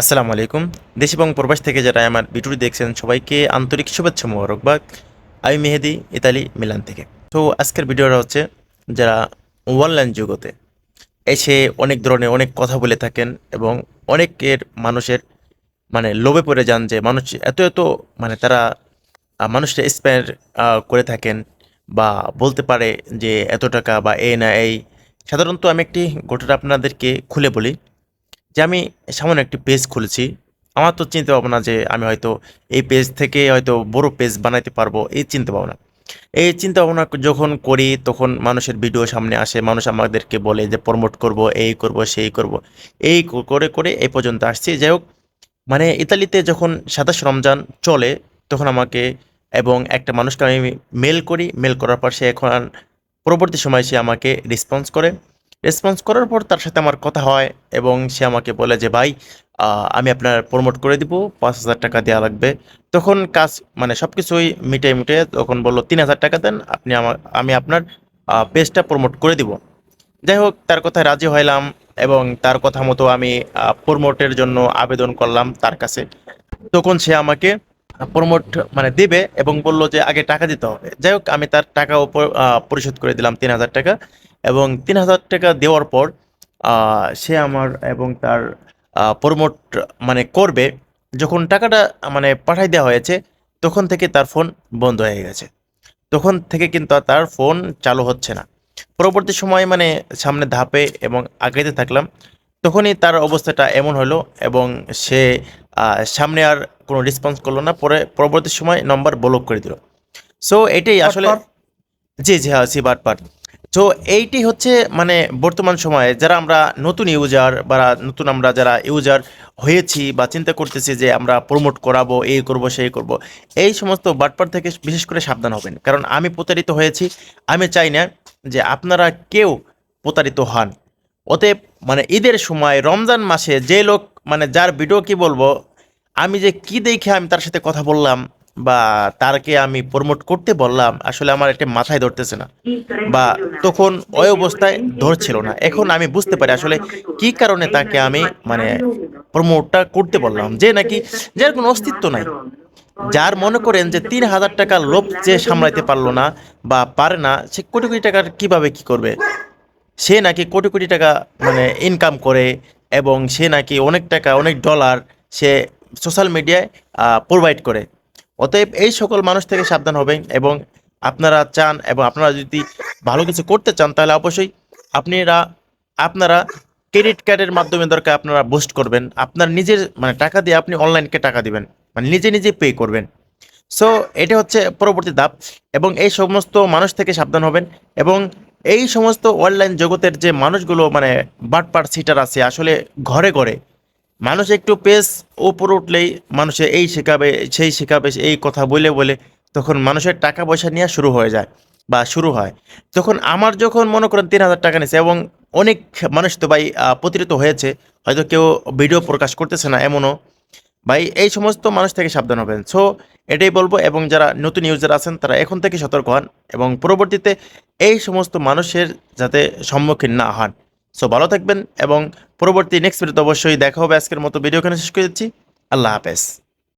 আসসালামু আলাইকুম। দেশ এবং প্রবাস থেকে যারা আমার ভিডিওটি দেখছেন, সবাইকে আন্তরিক শুভেচ্ছা মোবারকবাদ। আমি মেহেদি, ইতালি, মিলান থেকে। তো আজকের ভিডিওটা হচ্ছে যারা অনলাইন জগতে এসে অনেক ধরনের অনেক কথা বলে থাকেন এবং অনেকের মানুষের মানে লোভে পড়ে যান যে মানুষ এত এত মানে তারা মানুষটা স্পেন্ড করে থাকেন বা বলতে পারে যে এত টাকা বা এই না এই। সাধারণত আমি একটি ঘটনা আপনাদেরকে খুলে বলি। যে আমি সামান্য একটি পেজ খুলেছি। আমার তো চিন্তা ভাবনা যে আমি হয়তো এই পেজ থেকে হয়তো বড় পেজ বানাইতে পারব, এই চিন্তা ভাবনা। এই চিন্তা ভাবনা যখন করি, তখন মানুষের ভিডিও সামনে আসে, মানুষ আমাদেরকে বলে যে প্রমোট করব, এই করব, সেই করব। এই করে করে এই পর্যন্ত আসছি। যাই হোক মানে ইতালিতে যখন সাতাশ রমজান চলে, তখন আমাকে এবং একটা মানুষকে আমি মেল করি। মেল করার পর সে এখন পরবর্তী সময় সে আমাকে রেসপন্স করে। রেসপন্স করার পর তার সাথে আমার কথা হয় এবং সে আমাকে বলে যে, ভাই আমি আপনার প্রমোট করে দিব, পাঁচ হাজার টাকা দেওয়া লাগবে। তখন কাজ মানে সব কিছুই মিটে মিটে তখন বলল, তিন হাজার টাকা দেন, আপনি আমার, আমি আপনার পেজটা প্রমোট করে দিব। যাই হোক, তার কথায় রাজি হইলাম এবং তার কথা মতো আমি প্রমোটের জন্য আবেদন করলাম তার কাছে। তখন সে আমাকে প্রমোট মানে দেবে এবং বলল যে, আগে টাকা দিতে হবে। যাই হোক, আমি তার টাকা পরিশোধ করে দিলাম তিন হাজার টাকা। এবং তিন হাজার টাকা দেওয়ার পর সে আমার এবং তার প্রমোট মানে করবে। যখন টাকাটা মানে পাঠাই দেওয়া হয়েছে তখন থেকে তার ফোন বন্ধ হয়ে গেছে। তখন থেকে কিন্তু তার ফোন চালু হচ্ছে না। পরবর্তী সময় মানে সামনে ধাপে এবং আগাইতে থাকলাম তখনই তার অবস্থাটা এমন হলো এবং সে সামনে আর কোনো রেসপন্স করল না। পরে পরবর্তী সময় নম্বর ব্লক করে দিল। সো এটাই আসলে জি জি হ্যাঁ সি বাট বাট তো এইটি হচ্ছে মানে বর্তমান সময়ে যারা আমরা নতুন ইউজার বা নতুন আমরা যারা ইউজার হয়েছি বা চিন্তা করতেছি যে আমরা প্রমোট করাবো, এই করব, সেই করব, এই সমস্ত বাটপার থেকে বিশেষ করে সাবধান হবেন। কারণ আমি প্রতারিত হয়েছি, আমি চাই না যে আপনারা কেউ প্রতারিত হন। অতএব মানে ঈদের সময়, রমজান মাসে যে লোক মানে যার ভিডিও কি বলব, আমি যে কি দেখে আমি তার সাথে কথা বললাম বা তারকে আমি প্রমোট করতে বললাম, আসলে আমার একটা মাথায় ধরতেছে না। বা তখন ওই অবস্থায় ধরছিল না। এখন আমি বুঝতে পারি আসলে কি কারণে তাকে আমি মানে প্রমোটটা করতে বললাম। যে নাকি যার কোনো অস্তিত্ব নাই। যার মনে করেন যে তিন হাজার টাকার লোভ যে সামলাইতে পারল না বা পারে না, সে কোটি কোটি টাকার কীভাবে কি করবে? সে নাকি কোটি কোটি টাকা মানে ইনকাম করে এবং সে নাকি অনেক টাকা, অনেক ডলার সে সোশ্যাল মিডিয়ায় প্রোভাইড করে। অতএব এই সকল মানুষ থেকে সাবধান হবেন এবং আপনারা চান এবং আপনারা যদি ভালো কিছু করতে চান, তাহলে অবশ্যই আপনারা আপনারা ক্রেডিট কার্ডের মাধ্যমে দরকার আপনারা বুস্ট করবেন। আপনার নিজের মানে টাকা দিয়ে আপনি অনলাইনকে টাকা দিবেন। মানে নিজে নিজে পে করবেন। সো এটা হচ্ছে পরবর্তী ধাপ এবং এই সমস্ত মানুষ থেকে সাবধান হবেন এবং এই সমস্ত অনলাইন জগতের যে মানুষগুলো মানে বাটপাট সিটার আছে, আসলে ঘরে ঘরে মানুষ একটু পেস উপরে উঠলেই মানুষে এই শেখাবে, সেই শেখাবে, এই কথা বলে বলে তখন মানুষের টাকা পয়সা নেওয়া শুরু হয়ে যায় বা শুরু হয়। তখন আমার যখন মনে করেন তিন হাজার টাকা নিয়েছে এবং অনেক মানুষ তো ভাই প্রতারিত হয়েছে, হয়তো কেউ ভিডিও প্রকাশ করতেছে না এমনও। ভাই, এই সমস্ত মানুষ থেকে সাবধান হবেন। সো এটাই বলব এবং যারা নতুন ইউজার আছেন, তারা এখন থেকে সতর্ক হন এবং পরবর্তীতে এই সমস্ত মানুষের যাতে সম্মুখীন না হন। সো ভালো থাকবেন এবং পরবর্তী নেক্সট ভিডিওতে অবশ্যই দেখা হবে। আজকের মতো ভিডিও এখানে শেষ করে দিচ্ছি। আল্লাহ হাফেজ।